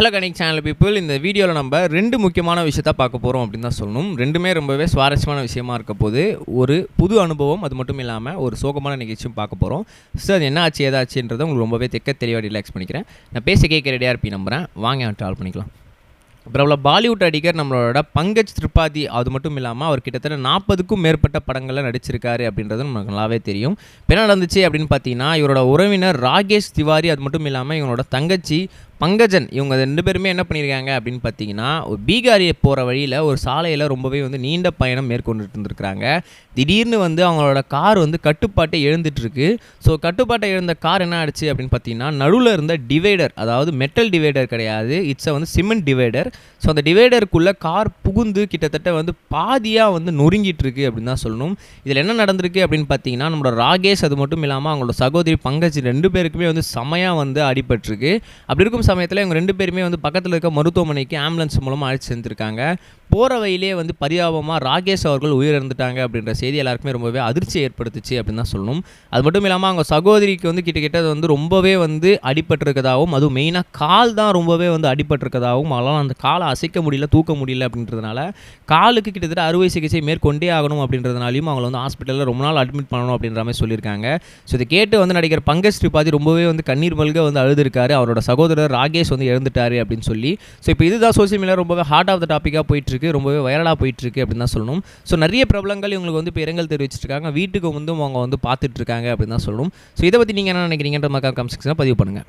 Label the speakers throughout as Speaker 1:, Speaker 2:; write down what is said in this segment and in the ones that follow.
Speaker 1: Hello கனிக் channel people இந்த வீடியோவில் நம்ம ரெண்டு முக்கியமான விஷயத்த பார்க்க போகிறோம் அப்படின்னு தான் சொல்லணும். ரெண்டுமே ரொம்பவே சுவாரஸ்யமான விஷயமா இருக்க போது ஒரு புது அனுபவம் அது மட்டும் இல்லாமல் ஒரு சோகமான நிகழ்ச்சியும் பார்க்க போகிறோம் ஸோ அது என்ன ஆச்சு ஏதாச்சுன்றதை உங்களுக்கு ரொம்பவே தெக்க தெளிவாக ரிலாக்ஸ் பண்ணிக்கிறேன். நான் பேச கேட்க ரெடியாக இருப்பி நம்புகிறேன் வாங்க ட்ரால் பண்ணிக்கலாம். பிரபல பாலிவுட் நடிகர் நம்மளோட பங்கஜ் திரிபாதி அது மட்டும் இல்லாமல் அவர் கிட்டத்தட்ட நாற்பதுக்கும் மேற்பட்ட படங்களில் நடிச்சிருக்காரு அப்படின்றது நமக்கு நல்லாவே தெரியும். இப்போ என்ன நடந்துச்சு அப்படின்னு பார்த்தீங்கன்னா இவரோட உறவினர் ராகேஷ் திவாரி அது மட்டும் இல்லாமல் இவங்களோட தங்கச்சி பங்கஜன் இவங்க ரெண்டு பேருமே என்ன பண்ணியிருக்காங்க அப்படின்னு பார்த்தீங்கன்னா ஒரு பீகாரியை போகிற வழியில் ஒரு சாலையில் ரொம்பவே வந்து நீண்ட பயணம் மேற்கொண்டுட்டு இருந்திருக்கிறாங்க. திடீர்னு வந்து அவங்களோட கார் வந்து கட்டுப்பாட்டை எழுந்துட்டுருக்கு ஸோ கட்டுப்பாட்டை எழுந்த கார் என்ன ஆயிடுச்சு அப்படின்னு பார்த்தீங்கன்னா நடுவில் இருந்த டிவைடர் அதாவது மெட்டல் டிவைடர் கிடையாது. இட்ஸ் வந்து சிமெண்ட் டிவைடர் ஸோ அந்த டிவைடருக்குள்ளே கார் புகுந்து கிட்டத்தட்ட வந்து பாதியாக வந்து நொறுங்கிட்டு இருக்கு அப்படின்னு தான் சொல்லணும். இதில் என்ன நடந்திருக்கு அப்படின்னு பார்த்தீங்கன்னா நம்மளோட ராகேஷ் அது மட்டும் இல்லாமல் அவங்களோட சகோதரி பங்கஜ் ரெண்டு பேருக்குமே வந்து செமையாக வந்து அடிபட்டிருக்கு. அப்படி இருக்கும் சமயத்தில் இவங்க ரெண்டு பேருமே வந்து பக்கத்தில் இருக்க மருத்துவமனைக்கு ஆம்புலன்ஸ் மூலமாக அழைச்சி செஞ்சுருக்காங்க போகிற வழியிலே வந்து பரிதாபமாக ராகேஷ் அவர்கள் உயிரிழந்துட்டாங்க அப்படின்ற செய்தி எல்லாருக்குமே ரொம்பவே அதிர்ச்சி ஏற்படுத்துச்சு அப்படின்னு தான் சொல்லணும். அது மட்டும் இல்லாமல் அவங்க சகோதரிக்கு வந்து கிட்டத்தட்ட வந்து ரொம்பவே வந்து அடிபட்டிருக்கதாகவும் அதுவும் மெயினாக கால் தான் ரொம்பவே வந்து அடிபட்டிருக்கதாகவும் அதனால் அந்த காலை அசைக்க முடியல தூக்க முடியல அப்படின்றதுனால காலுக்கு கிட்டத்தட்ட அறுவை சிகிச்சை மேற்கொண்டே ஆகணும் அப்படின்றதுனாலையும் அவங்கள வந்து ஹாஸ்பிட்டலில் ரொம்ப நாள் அட்மிட் பண்ணணும் அப்படின்ற மாதிரி சொல்லியிருக்காங்க. ஸோ இதை கேட்டு வந்து நடிகர் பங்கஜ் திரிபாதி ரொம்பவே வந்து கண்ணீர் மல்க வந்து அழுதுருக்காரு. அவரோட சகோதரர் ராகேஷ் வந்து இறந்துட்டாரு அப்படின்னு சொல்லி. ஸோ இப்போ இதுதான் சோசியல் மீடியா ரொம்பவே ஹார்ட் ஆஃப் த டாப்பிக்காக போயிட்டு போயிட்டுருக்கு ரொம்பவே வைரலாக போயிட்டுருக்கு அப்படின்னு தான் சொல்லணும். ஸோ நிறைய பிரபலங்கள் இவங்களுக்கு வந்து இப்போ இரங்கல் தெரிவிச்சிருக்காங்க வீட்டுக்கு வந்து அவங்க வந்து பார்த்துட்டு இருக்காங்க அப்படின்னு தான் சொல்லணும். ஸோ இதை பற்றி நீங்கள் என்ன நினைக்கிறீங்கன்ற மக்கள் கம் பதிவு பண்ணுங்கள்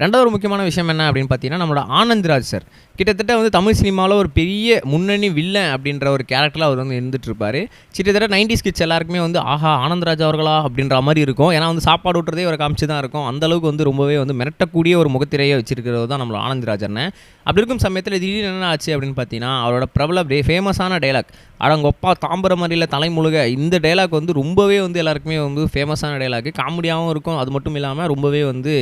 Speaker 1: ரெண்டாவது ஒரு முக்கியமான விஷயம் என்ன அப்படின்னு பார்த்தீங்கன்னா நம்மளோட ஆனந்த்ராஜ் சார். கிட்டத்தட்ட வந்து தமிழ் சினிமாவில் ஒரு பெரிய முன்னணி வில்லன் அப்படின்ற ஒரு கேரக்டரில் அவர் வந்து இருந்துட்டு இருப்பார். கிட்டத்தட்ட நைன்டி கிட்ஸ் எல்லாருக்குமே வந்து ஆஹா ஆனந்த்ராஜ் அவர்களா? அப்படின்ற மாதிரி இருக்கும். ஏன்னா வந்து சாப்பாடு ஊட்டுறதே ஒரு காமிச்சு தான் இருக்கும். அந்த அளவுக்கு வந்து ரொம்பவே வந்து மிரட்டக்கூடிய ஒரு முகத்திரையை வச்சிருக்கிறது தான் நம்மளோட ஆனந்த்ராஜ் அண்ணன். அப்படி இருக்கும் சமயத்தில் திடீர்னு என்ன ஆச்சு அப்படின்னு பார்த்தீங்கன்னா அவரோட பிரபல ஃபேமஸான டைலாக் அடங்கொப்பா தாம்பரமரியில் தலைமுழுக இந்த டைலாக் வந்து ரொம்பவே வந்து எல்லாருக்குமே வந்து ஃபேமஸான டைலாக் காமெடியாகவும் இருக்கும். அது மட்டும் இல்லாமல் ரொம்பவே வந்து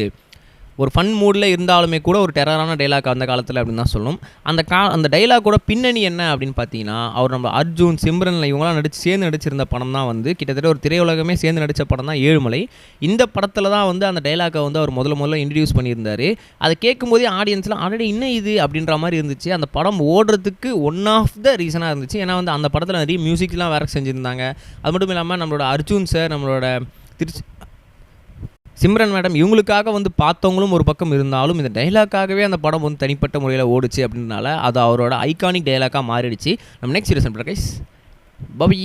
Speaker 1: ஒரு ஃபன் மூடில் இருந்தாலுமே கூட ஒரு டெரரான டைலாக் அந்த காலத்தில் அப்படின்னு தான் சொல்லணும். அந்த கா அந்த டைலாக்கோட பின்னணி என்ன அப்படின்னு பார்த்தீங்கன்னா அவர் நம்ம அர்ஜுன் சிம்ரனில் இவங்களாம் நடிச்சு சேர்ந்து நடிச்சிருந்த படம் தான் வந்து கிட்டத்தட்ட ஒரு திரையுலகமே சேர்ந்து நடித்த படம் தான் ஏழுமலை. இந்த படத்தில் தான் வந்து அந்த டைலாக்கை வந்து அவர் முதல்ல முதல்ல இன்ட்ரடியூஸ் பண்ணியிருந்தார். அதை கேட்கும்போதே ஆடியன்ஸ்லாம் ஆல்ரெடி இன்னும் இது? அப்படின்ற மாதிரி இருந்துச்சு. அந்த படம் ஓடுறதுக்கு ஒன் ஆஃப் த ரீசனாக இருந்துச்சு. ஏன்னா வந்து அந்த படத்தில் நிறைய மியூசிக்லாம் வேறு செஞ்சுருந்தாங்க. அது மட்டும் இல்லாமல் நம்மளோட அர்ஜுன் சார் நம்மளோட திருச்சி சிம்ரன் மேடம் இவங்களுக்காக வந்து பார்த்தவங்களும் ஒரு பக்கம் இருந்தாலும் இந்த டைலாக்காகவே அந்த படம் வந்து தனிப்பட்ட முறையில் ஓடுச்சு அப்படின்றனால அது அவரோட ஐகானிக் டைலாக்காக மாறிடுச்சு. நம்ம நெக்ஸ்ட் சீரியஸ் பிரகாஷ் பபி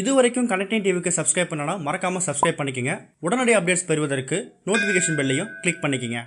Speaker 2: இது வரைக்கும் கனெக்டிங் டிவிக்கு சப்ஸ்கிரைப் பண்ணனா மறக்காமல் சப்ஸ்கிரைப் பண்ணிக்கங்க. உடனடி அப்டேட்ஸ் பெறுவதற்கு நோட்டிஃபிகேஷன் பெல்லையும் கிளிக் பண்ணிக்கோங்க.